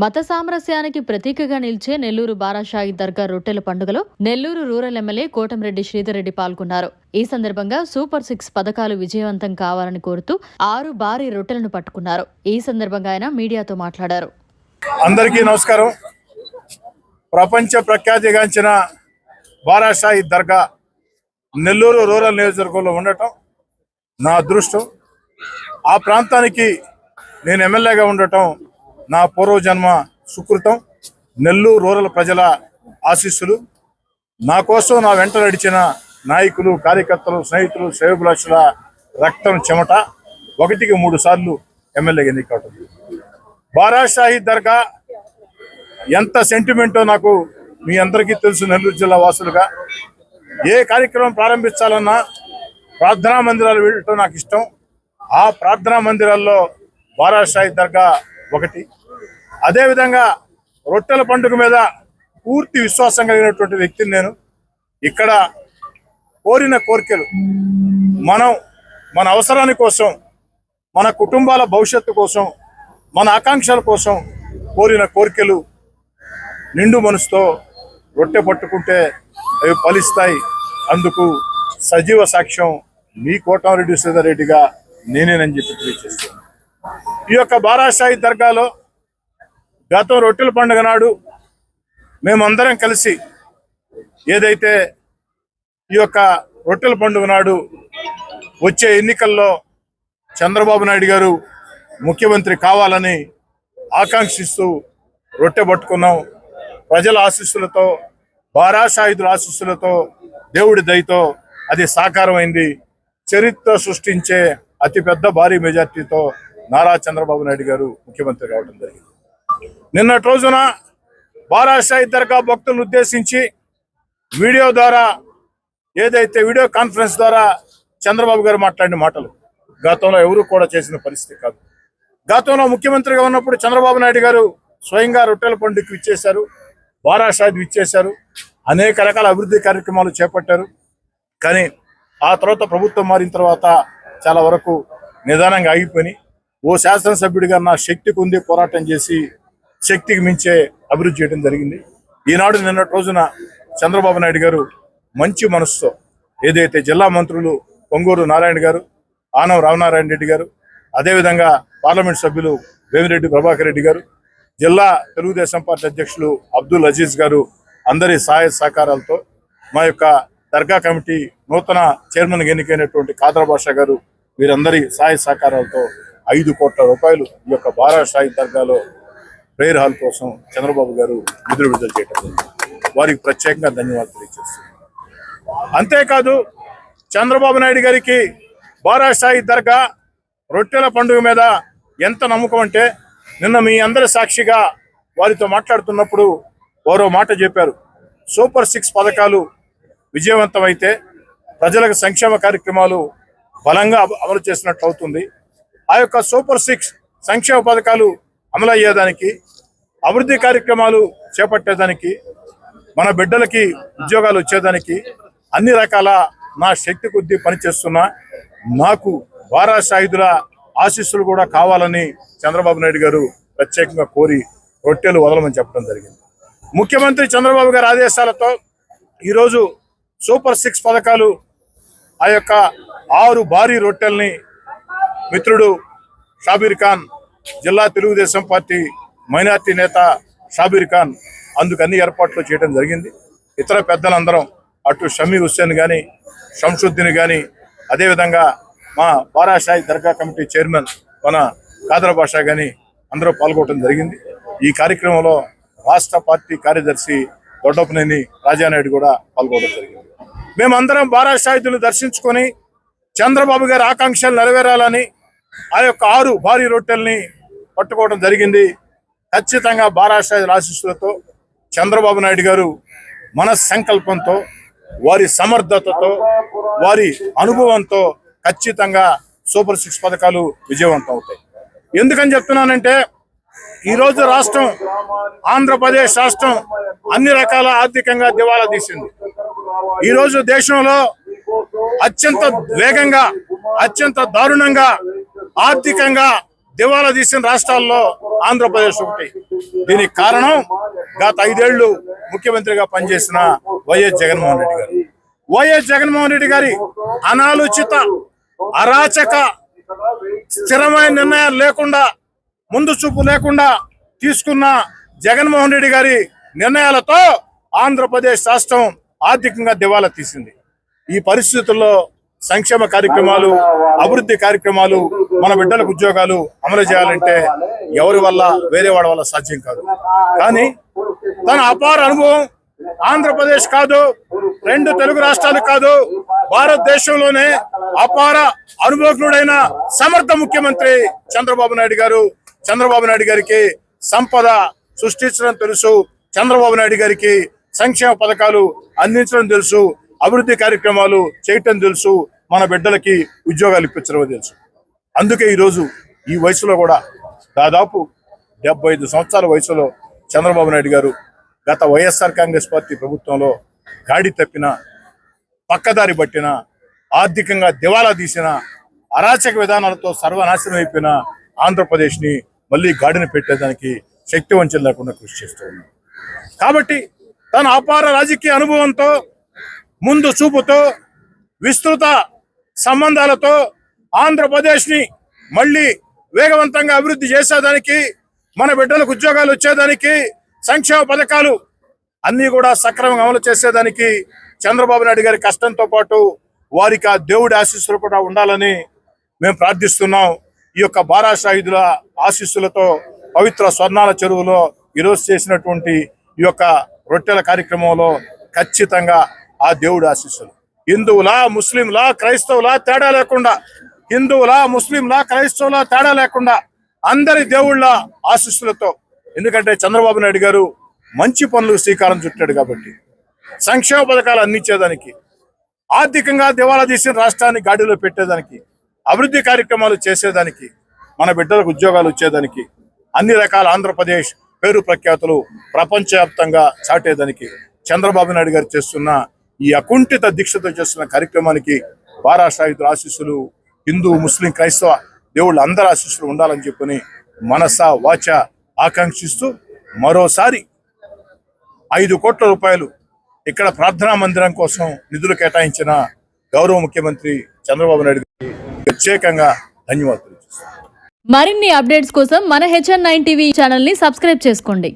మత సామరస్యానికి ప్రతీకగా నిలిచే నెల్లూరు బారాషాయి దర్గా రొట్టెల పండుగలో నెల్లూరు రూరల్ ఎమ్మెల్యే కోటంరెడ్డి శ్రీధర్రెడ్డి పాల్గొన్నారు. ఈ సందర్భంగా సూపర్ సిక్స్ పథకాలు విజయవంతం కావాలని కోరుతూ ఆరు భారీ రొట్టెలను పట్టుకున్నారు. ఈ సందర్భంగా ఆయన మీడియాతో మాట్లాడారు. అందరికీ నమస్కారం. ప్రపంచ ప్రఖ్యాతిగాంచిన బారాషాయి దర్గా నెల్లూరు రూరల్ నియోజకవర్గంలో ఉండటం నా అదృష్టం. ఆ ప్రాంతానికి నేను ఎమ్మెల్యేగా ఉండటం నా పూర్వజన్మ సుకృతం నెల్లూరు రూరల్ ప్రజల ఆశీస్సులు. నా కోసం నా వెంట నడిచిన నాయకులు కార్యకర్తలు స్నేహితులు శ్రేయభిలాషుల రక్తం చెమట. ఒకటికి మూడు సార్లు ఎమ్మెల్యేగా ఎన్నికవటం బారాషాహి దర్గా ఎంత సెంటిమెంటో నాకు మీ అందరికీ తెలుసు నెల్లూరు జిల్లా వాసులుగా. ఏ కార్యక్రమం ప్రారంభించాలన్నా ప్రార్థనా మందిరాలు వెళ్ళటం నాకు ఇష్టం. ఆ ప్రార్థనా మందిరాల్లో బారాషాహి దర్గా ఒకటి. అదేవిధంగా రొట్టెల పండుగ మీద పూర్తి విశ్వాసం కలిగినటువంటి వ్యక్తిని నేను ఇక్కడ కోరిన కోరికలు మనం మన అవసరాని కోసం మన కుటుంబాల భవిష్యత్తు కోసం మన ఆకాంక్షల కోసం కోరిన కోరికలు నిండు మనసుతో రొట్టె పట్టుకుంటే అవి ఫలిస్తాయి. అందుకు సజీవ సాక్ష్యం మీ కోటమిరెడ్డి శ్రీధర్ రెడ్డిగా నేనేనని చెప్పి తెలియజేస్తాను ఈ యొక్క బారాసాయి దర్గాలో గతం రొట్టెల పండుగ నాడు మేమందరం కలిసి ఏదైతే ఈ యొక్క రొట్టెల పండుగ నాడు వచ్చే ఎన్నికల్లో చంద్రబాబు నాయుడు గారు ముఖ్యమంత్రి కావాలని ఆకాంక్షిస్తూ రొట్టె పట్టుకున్నాం. ప్రజల ఆశీస్సులతో బారాసాయుధుల ఆశీస్సులతో దేవుడి దయతో అది సాకారమైంది. చరిత్ర సృష్టించే అతిపెద్ద భారీ మెజార్టీతో నారా చంద్రబాబు నాయుడు గారు ముఖ్యమంత్రి కావడం జరిగింది. నిన్నటి రోజున బారాషాహి దర్గా భక్తులను ఉద్దేశించి వీడియో ద్వారా ఏదైతే వీడియో కాన్ఫరెన్స్ ద్వారా చంద్రబాబు గారు మాట్లాడిన మాటలు గతంలో ఎవరు కూడా చేసిన పరిస్థితి కాదు. గతంలో ముఖ్యమంత్రిగా ఉన్నప్పుడు చంద్రబాబు నాయుడు గారు స్వయంగా రొట్టెల పండుగకు ఇచ్చేశారు బారాషాది ఇచ్చేశారు అనేక రకాల అభివృద్ధి కార్యక్రమాలు చేపట్టారు. కానీ ఆ తర్వాత ప్రభుత్వం మారిన తర్వాత చాలా వరకు నిదానంగా ఆగిపోయి ఓ శాసనసభ్యుడిగా నా శక్తికి ఉంది పోరాటం చేసి శక్తికి మించే అభివృద్ధి చేయడం జరిగింది. ఈనాడు నిన్నటి రోజున చంద్రబాబు నాయుడు గారు మంచి మనసుతో ఏదైతే జిల్లా మంత్రులు పొంగూరు నారాయణ గారు ఆనవ రామనారాయణ రెడ్డి గారు అదేవిధంగా పార్లమెంట్ సభ్యులు వేమిరెడ్డి ప్రభాకర్ రెడ్డి గారు జిల్లా తెలుగుదేశం పార్టీ అధ్యక్షులు అబ్దుల్ అజీజ్ గారు అందరి సహాయ సహకారాలతో మా యొక్క దర్గా కమిటీ నూతన చైర్మన్ ఎన్నికైనటువంటి కాదర భాషా గారు వీరందరి సహాయ సహకారాలతో ఐదు కోట్ల రూపాయలు ఈ యొక్క బారా సాయి దర్గాలో ప్రేయర్ హాల్ కోసం చంద్రబాబు గారు నిధులు విడుదల చేయడం వారికి ప్రత్యేకంగా ధన్యవాదాలు తెలియజేస్తున్నాను అంతేకాదు చంద్రబాబు నాయుడు గారికి బారాషాహి దర్గా రొట్టెల పండుగ మీద ఎంత నమ్మకం అంటే నిన్న మీ అందరి సాక్షిగా వారితో మాట్లాడుతున్నప్పుడు వారో మాట చెప్పారు. సూపర్ సిక్స్ పథకాలు విజయవంతమైతే ప్రజలకు సంక్షేమ కార్యక్రమాలు బలంగా అమలు చేసినట్లు అవుతుంది ఆ యొక్క సూపర్ సిక్స్ సంక్షేమ పథకాలు అమలు అయ్యేదానికి అభివృద్ధి కార్యక్రమాలు చేపట్టేదానికి మన బిడ్డలకి ఉద్యోగాలు వచ్చేదానికి అన్ని రకాల నా శక్తి కొద్దీ పనిచేస్తున్నా నాకు వారాసాయుధుల ఆశీస్సులు కూడా కావాలని చంద్రబాబు నాయుడు గారు ప్రత్యేకంగా కోరి రొట్టెలు వదలమని చెప్పడం జరిగింది. ముఖ్యమంత్రి చంద్రబాబు గారి ఆదేశాలతో ఈరోజు సూపర్ సిక్స్ పథకాలు ఆ యొక్క ఆరు భారీ రొట్టెల్ని మిత్రుడు షాబీర్ ఖాన్ జిల్లా తెలుగుదేశం పార్టీ మైనార్టీ నేత షాబీర్ ఖాన్ అందుకు అన్ని ఏర్పాట్లు చేయడం జరిగింది. ఇతర పెద్దలందరం అటు షమీ హుస్సేన్ కానీ షంషుద్దీన్ కానీ అదేవిధంగా మా బారాషాయి దర్గా కమిటీ చైర్మన్ మన కాదర భాష కానీ అందరూ పాల్గొనడం జరిగింది. ఈ కార్యక్రమంలో రాష్ట్ర పార్టీ కార్యదర్శి దొడ్డపనేని రాజానాయుడు కూడా పాల్గొనడం జరిగింది. మేమందరం బారాషాహిదులు దర్శించుకొని చంద్రబాబు గారి ఆకాంక్షలు నెరవేరాలని ఆ యొక్క ఆరు భారీ రొట్టెల్ని పట్టుకోవడం జరిగింది. ఖచ్చితంగా బారాషాహిదుల ఆశీస్సులతో చంద్రబాబు నాయుడు గారు మన సంకల్పంతో వారి సమర్థతతో వారి అనుభవంతో ఖచ్చితంగా సూపర్ సిక్స్ పథకాలు విజయవంతం అవుతాయి. ఎందుకని చెప్తున్నానంటే ఈరోజు రాష్ట్రం ఆంధ్రప్రదేశ్ రాష్ట్రం అన్ని రకాల ఆర్థికంగా దివాలా తీసింది. ఈరోజు దేశంలో అత్యంత వేగంగా అత్యంత దారుణంగా ఆర్థికంగా దివాలా తీసిన రాష్ట్రాల్లో ఆంధ్రప్రదేశ్ ఒకటి. దీనికి కారణం గత ఐదేళ్ళు ముఖ్యమంత్రిగా పనిచేసిన వైఎస్ జగన్మోహన్ రెడ్డి గారు. వైఎస్ జగన్మోహన్ రెడ్డి గారి అనాలోచిత అరాచక స్థిరమైన నిర్ణయాలు లేకుండా ముందు చూపు లేకుండా తీసుకున్న జగన్మోహన్ రెడ్డి గారి నిర్ణయాలతో ఆంధ్రప్రదేశ్ రాష్ట్రం ఆర్థికంగా దివాలా తీసింది. ఈ పరిస్థితుల్లో సంక్షేమ కార్యక్రమాలు అభివృద్ధి కార్యక్రమాలు మన బిడ్డలకు ఉద్యోగాలు అమలు చేయాలంటే ఎవరి వల్ల వేరే వాడి వల్ల సాధ్యం కాదు. కానీ తన అపార అనుభవం ఆంధ్రప్రదేశ్ కాదు రెండు తెలుగు రాష్ట్రాలు కాదు భారతదేశంలోనే అపార అనుభవజ్ఞుడైన సమర్థ ముఖ్యమంత్రి చంద్రబాబు నాయుడు గారు చంద్రబాబు నాయుడు గారికి సంపద సృష్టించడం తెలుసు చంద్రబాబు నాయుడు గారికి సంక్షేమ పథకాలు అందించడం తెలుసు అభివృద్ధి కార్యక్రమాలు చేయటం తెలుసు మన బిడ్డలకి ఉద్యోగాలు ఇప్పించడం తెలుసు. అందుకే ఈరోజు ఈ వయసులో కూడా దాదాపు డెబ్బై ఐదు సంవత్సరాల వయసులో చంద్రబాబు నాయుడు గారు గత వైఎస్ఆర్ కాంగ్రెస్ పార్టీ ప్రభుత్వంలో గాడి తప్పిన పక్కదారి పట్టిన ఆర్థికంగా దివాలా తీసిన అరాచక విధానాలతో సర్వనాశనం అయిపోయిన ఆంధ్రప్రదేశ్ని మళ్ళీ గాడిని పెట్టేదానికి శక్తి వంచన లేకుండా కృషి చేస్తూ ఉన్నాం. కాబట్టి తన అపార రాజకీయ అనుభవంతో ముందు చూపుతో విస్తృత సంబంధాలతో ఆంధ్రప్రదేశ్ని మళ్ళీ వేగవంతంగా అభివృద్ధి చేసేదానికి మన బిడ్డలకు ఉద్యోగాలు వచ్చేదానికి సంక్షేమ పథకాలు అన్ని కూడా సక్రమంగా అమలు చేసేదానికి చంద్రబాబు నాయుడు గారి కష్టంతో పాటు వారికి ఆ దేవుడి ఆశీస్సులు కూడా ఉండాలని మేము ప్రార్థిస్తున్నాం. ఈ యొక్క బారా షాహిదుల ఆశీస్సులతో పవిత్ర స్వర్ణాల చెరువులో ఈరోజు చేసినటువంటి ఈ యొక్క రొట్టెల కార్యక్రమంలో ఖచ్చితంగా ఆ దేవుడి ఆశీస్సులు. హిందువులా ముస్లింలా క్రైస్తవులా తేడా లేకుండా హిందువులా ముస్లింలా క్రైస్తవులా తేడా లేకుండా అందరి దేవుళ్ళ ఆశీస్సులతో. ఎందుకంటే చంద్రబాబు నాయుడు గారు మంచి పనులు శ్రీకారం చుట్టాడు కాబట్టి సంక్షేమ పథకాలు అందించేదానికి ఆర్థికంగా దివాలా తీసిన రాష్ట్రాన్ని గాడిలో పెట్టేదానికి అభివృద్ధి కార్యక్రమాలు చేసేదానికి మన బిడ్డలకు ఉద్యోగాలు వచ్చేదానికి అన్ని రకాల ఆంధ్రప్రదేశ్ పేరు ప్రఖ్యాతులు ప్రపంచవ్యాప్తంగా చాటేదానికి చంద్రబాబు నాయుడు గారు చేస్తున్న ఈ అకుంఠిత దీక్షతో చేస్తున్న కార్యక్రమానికి బారా ఆశీస్సులు హిందూ ముస్లిం క్రైస్తవ దేవుళ్ళ అందరి ఆశీస్సులు ఉండాలని చెప్పని మనస వాచ ఆకాంక్షిస్తూ మరోసారి ఐదు కోట్ల రూపాయలు ఇక్కడ ప్రార్థనా మందిరం కోసం నిధులు కేటాయించిన గౌరవ ముఖ్యమంత్రి చంద్రబాబు నాయుడు ప్రత్యేకంగా ధన్యవాదాలు మరిన్ని అప్డేట్స్ కోసం మన హెచ్ఎన్ నైన్ టీవీ ఛానల్ని సబ్స్క్రైబ్ చేసుకోండి.